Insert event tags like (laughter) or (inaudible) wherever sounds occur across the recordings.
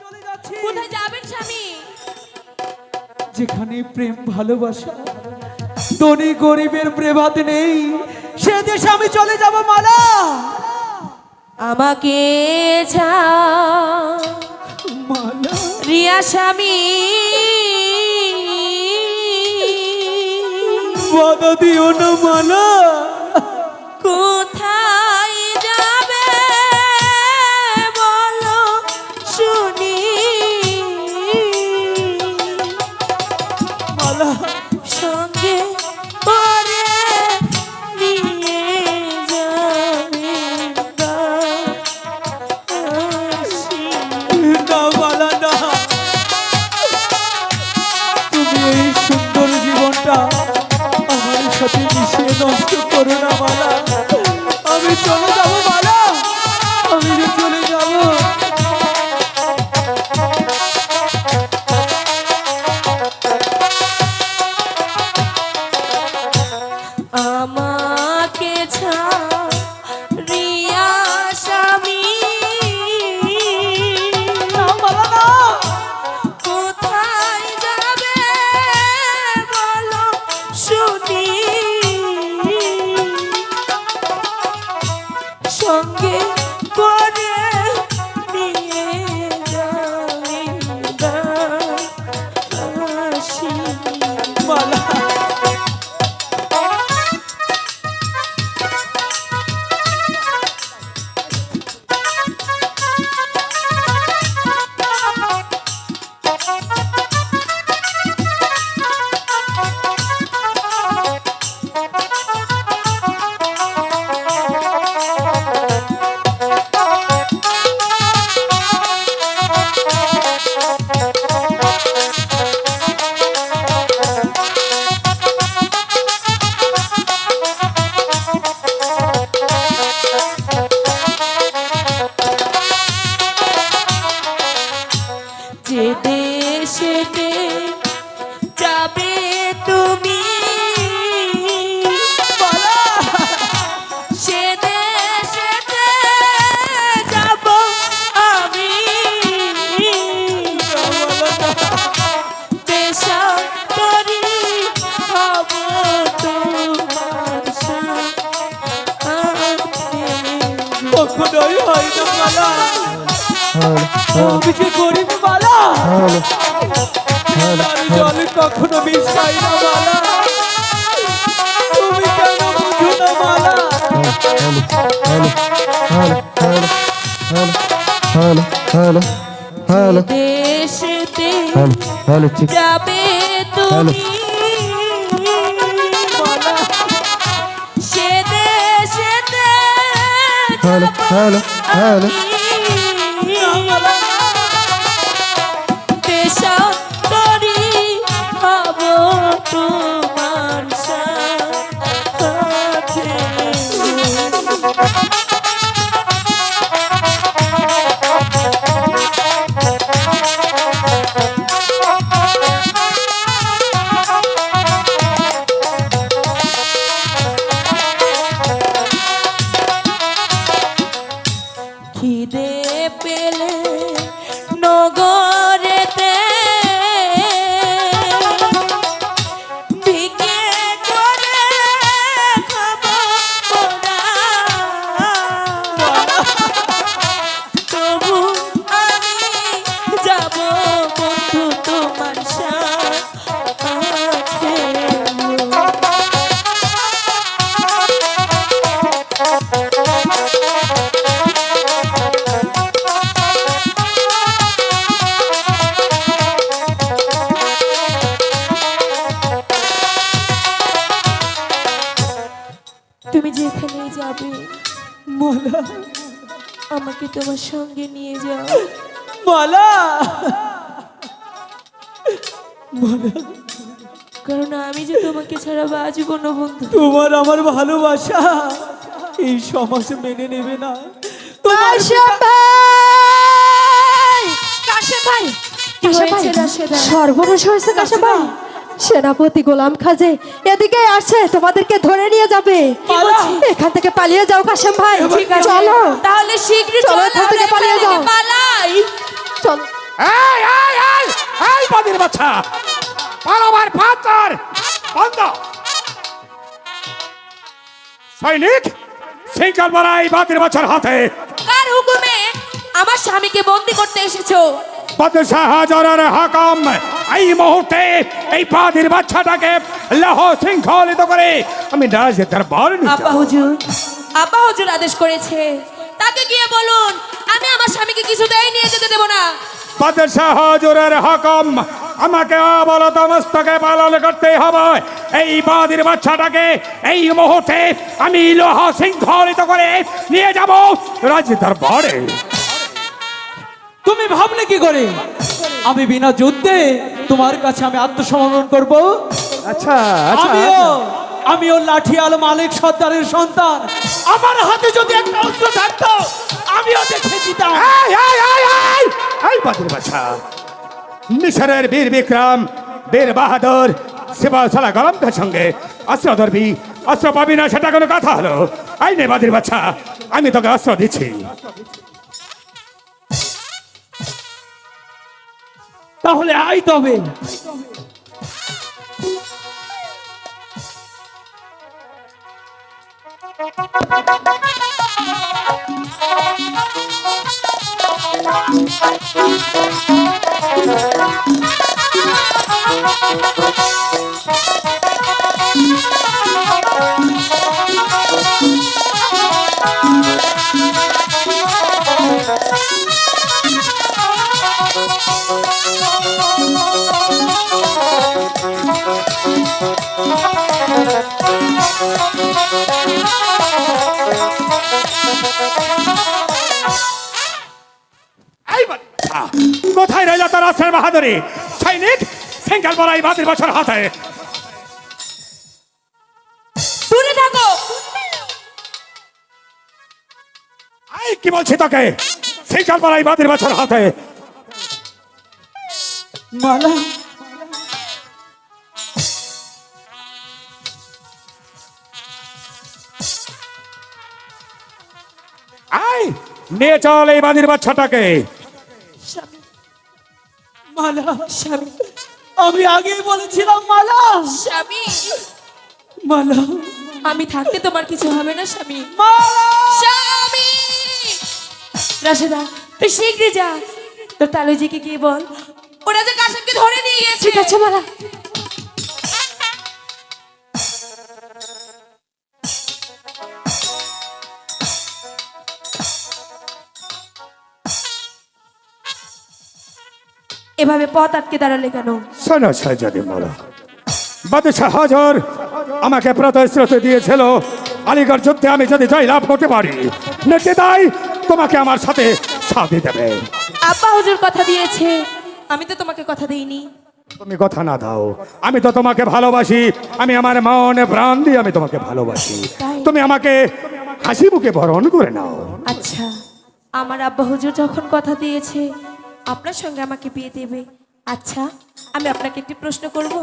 চলে যাচ্ছি। কোথায় যাবেন স্বামী? যেখানে প্রেম ভালোবাসা ধনী গরিবের প্রেমাতে নেই সে দেশে আমি চলে যাব মালা। আমাকে রিয়া স্বামী। বাধা দিও না মালা। নষ্ট করো মালা তার জলে কখনো মিশাই না মালা। তুমি কেন বুঝো না মালা? হ্যালো। হ্যালো হ্যালো দেশেতে হ্যালো যাবে তুমি সে দেশেতে হ্যালো। হ্যালো হ্যালো তোমার তুমি যেখানেই যাবে মালা আমাকে তোমার সঙ্গে নিয়ে যাও। মালা! মালা! কারণ আমি যে তোমাকে ছাড়া বাঁচব না বন্ধু। তোমার আমার ভালোবাসা এই সমাজ মেনে নেবে না। তোমার? সর্বনাশ হয়েছে কাশে ভাই। সেনাপতি গোলাম খাজে এদিকে আসছে তোমাদেরকে ধরে নিয়ে যাবে। এখান থেকে পালিয়ে যাও কাশেম ভাই। চলো। তাহলে শীঘ্রই চলো, এখান থেকে পালিয়ে যাও। পালাই। চলো। এই এই এই এই বাদির বাচ্চা। পালাবার পাতার বন্ধ। সৈনিক সিঙ্কাল বাদির বাচ্চার হাতে। কার হুকুমে আমার স্বামীকে বন্দি করতে এসেছ? বাদশাহ হাজারের হাকাম। এই মুহূর্তে এই বাদির বাচ্চাটাকে লহ শৃঙ্খলিত করে আমি রাজের দরবার। হুজুর হুজুর আদেশ করেছে। তাকে গিয়ে বলুন আমি আমার স্বামীকে কিছুতেই নিয়ে যেতে দেব না। বাদশাহ হাজুরের হকম আমাকে অবলত মস্তকে পালন করতে হবে। এই বাদির বাচ্চাটাকে এই মুহূর্তে আমি লোহ শৃঙ্খলিত করে নিয়ে যাব রাজ দরবারে। তুমি ভাবলে কি করে? আমি বিনা যুদ্ধে তোমার কাছে আমি আত্মসমর্পণ করব। আচ্ছা আচ্ছা আমিও আমিও লাঠিয়াল মালিক সর্দারের সন্তান। আমার হাতে যদি একটা অস্ত্র থাকতো আমিও দেখে দিতাম। এই, বাদির বাচ্চা মিশরের বীর বিক্রম বীর বাহাদুর শিবা সালা গরমদের সঙ্গে অস্ত্র ধরবি অস্ত্র পাবি না সেটা কোনো কথা হলো। এই নে বাদির বাচ্চা আমি তোকে অস্ত্র দিচ্ছি। তাহলে আই তবে। এই বাদির কোথায় রইল তোর অস্ত্রের বাহাদুরি? সৈনিক সিঙ্গাল বড়াই বাদির বছর হাতে। দূরে থাকো। কি বলছি তোকে? সিঙ্গাল বড়াই বাদির বছর হাতে। মালা। আই নিয়ে চল এই বাদির বাচ্চাটাকে। মালা স্বামী আমি আগেই বলেছিলাম মালা। স্বামী। মালা আমি থাকতে তোমার কিছু হবে না স্বামী। মালা। স্বামী! রাশেদা তুই শীঘ্রই যা। তোর তালুজিকে গিয়ে বল। ওরা যে কাশেমকে ধরে নিয়ে গেছে ঠিক আছে মালা। এভাবে পথ আটকে দাঁড়ালে কেন? শোনো সাজাদি মালা। বাদশাহ হাজার আমাকে প্রতিশ্রুত দিয়েছিল। আলিগড় যুদ্ধে আমি যদি জয় লাভ করতে পারি নির্দিদাই তোমাকে আমার সাথে সাথে দেবে। আব্বা হুজুর কথা দিয়েছে। আমি তো তোমাকে কথা দেইনি। তুমি কথা না দাও। আমি তো তোমাকে ভালোবাসি। আমি আমার মনে প্রাণ দিয়ে আমি তোমাকে ভালোবাসি। তুমি আমাকে হাসি মুখে বরণ করে নাও। আচ্ছা আমার আব্বা হুজুর যখন কথা দিয়েছে আপনার সঙ্গে আমাকে বিয়ে দেবে। আচ্ছা আমি আপনাকে একটি প্রশ্ন করব?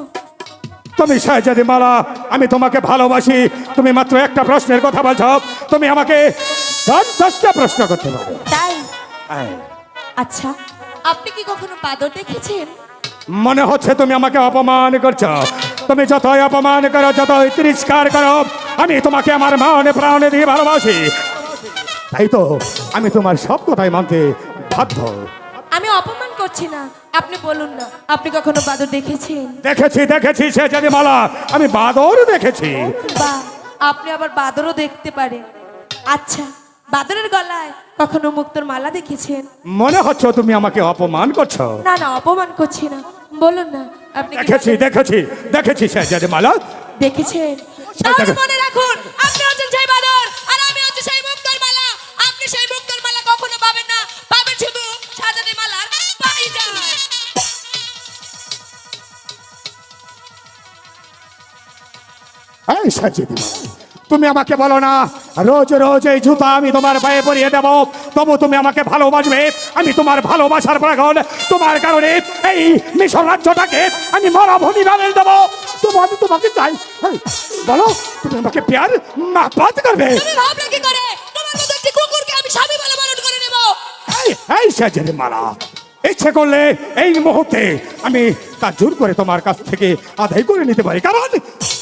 তুমি শাহজাদি মালা আমি তোমাকে ভালোবাসি। তুমি মাত্র একটা প্রশ্নের কথা বলছো। তুমি আমাকে দশ দশটা প্রশ্ন করতে পারো। তাই? হ্যাঁ। আচ্ছা আপনি কি কখনো বাদর দেখেছেন? মনে হচ্ছে তুমি আমাকে অপমান করছ। তুমি যতই অপমান করো যতই তিরস্কার করো আমি তোমাকে আমার মনে প্রাণে দিয়ে ভালোবাসি। তাই তো আমি তোমার সব কথাই মানতে বাধ্য। আমি অপমান করছি না আপনি বলুন না আপনি কখনো বাদর দেখেছেন? দেখেছি দেখেছি সে যদি মালা আমি বাদর দেখেছি। বা আপনি আবার বাদরও দেখতে পারেন। আচ্ছা বাদরের গলায় কখনো মুক্তোর মালা দেখেছেন? মনে হচ্ছে তুমি আমাকে অপমান করছ। না না অপমান করছি না। বলুন না আপনি দেখেছি দেখেছি দেখেছি সে যদি মালা। দেখেছেন? তাহলে মনে রাখুন আপনি হচ্ছেন সেই বাদর আর আমি হচ্ছি সেই মুক্তোর মালা। আপনি সেই মুক্তোর মালা কখনো পাবেন না। পাবেন শুধু সাজানি মালার পাইজান এই সাজিদি মালা তুমি আমাকে বলো না রোজ রোজ এই জুতা আমি তোমার পায়ে পরিয়ে দেব। তবু তুমি আমাকে ভালোবাসবে আমি তোমার ভালোবাসার প্রাগণ। তোমার কারণে এই মিশর রাজ্যটাকে আমি মরাভূমি বানিয়ে দেবো। তবু আমি তোমাকে চাই বলো তুমি আমাকে প্যার মাপাত করবে। তুমি ভাবলে কি করে? তোমার মতো একটি কুকুরকে আমি স্বামী বলে পালন করে নেব। এই সাজিদি ইচ্ছে করলে এই মুহূর্তে আমি তা জোর করে তোমার কাছ থেকে আদায় করে নিতে পারি। কারণ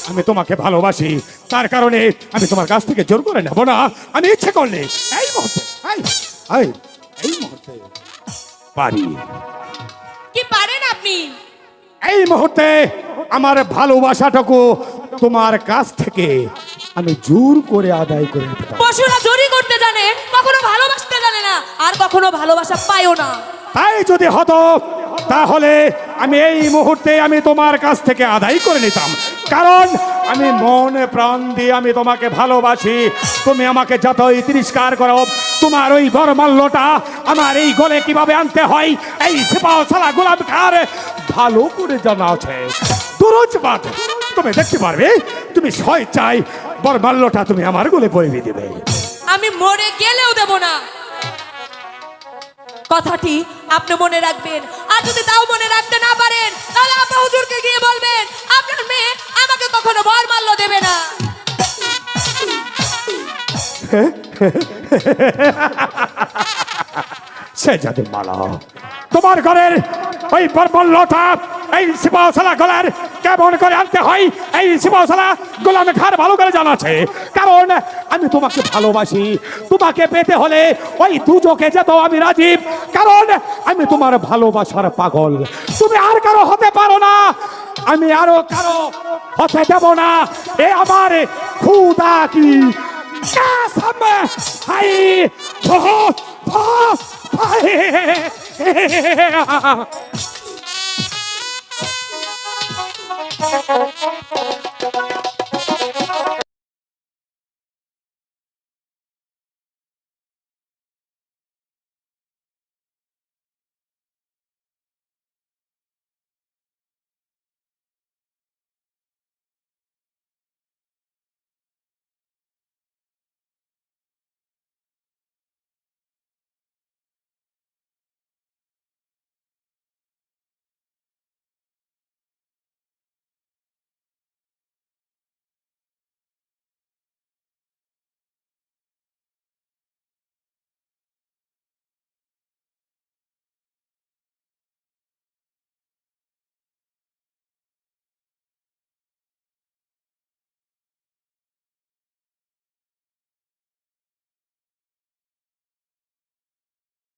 আমি তোমাকে ভালোবাসি। তার কারণে আমি তোমার কাছ থেকে জোর করে নেব না। আমি ইচ্ছে করলে এই মুহূর্তে এই, মুহূর্তে পারি। কি পারেন আপনি? এই মুহূর্তে আমার ভালোবাসাটুকু তোমার কাছ থেকে আমি জোর করে আদায় করে নিতে পারি। পশুরা চুরি করতে জানে কখনো ভালোবাসতে জানে না আর কখনো ভালোবাসা পায়ও না। তাই যদি হতো তাহলে আমি এই মুহূর্তে আমি তোমার কাছ থেকে আদায় করে নিতাম। কারণ আমি মনে প্রাণ দিয়ে আমি তোমাকে ভালোবাসি। তুমি আমাকে যতই তিরস্কার করো, তোমার ওই বরমাল্যটা আমার এই গলে কীভাবে আনতে হয়, এই সিপাও সালা গোলাম খার ভালো করে জানা আছে। দুরোজ বাদ তুমি দেখতে পারবে, তুমি ছয় চাই, বরমাল্যটা তুমি আমার গলে পরিয়ে দিবে। আমি মরে গেলেও দেব না। কথাটি আপনি মনে রাখবেন। আর যদি তাও মনে রাখতে না পারেন, তাহলে আপনি হুজুরকে গিয়ে বলবেন, আপনার মেয়ে আমাকে কখনো বর মাল্য দেবে না। (laughs) সে যাদের মালা। তোমার ঘরের ওই বরবল্লটা এই শিবাসালা গলার কেমন করে আনতে হয় এই শিবাসালা গোলামে খার ভালো করে জানা আছে কারণ আমি তোমাকে ভালোবাসি তোমাকে পেতে হলে ওই দুজকে যেত আমি রাজীব কারণ আমি তোমার ভালোবাসার পাগল তুমি আর কারও হতে পারো না আমি আরও কারও হতে দেব না এ আমার খুদা কি হাই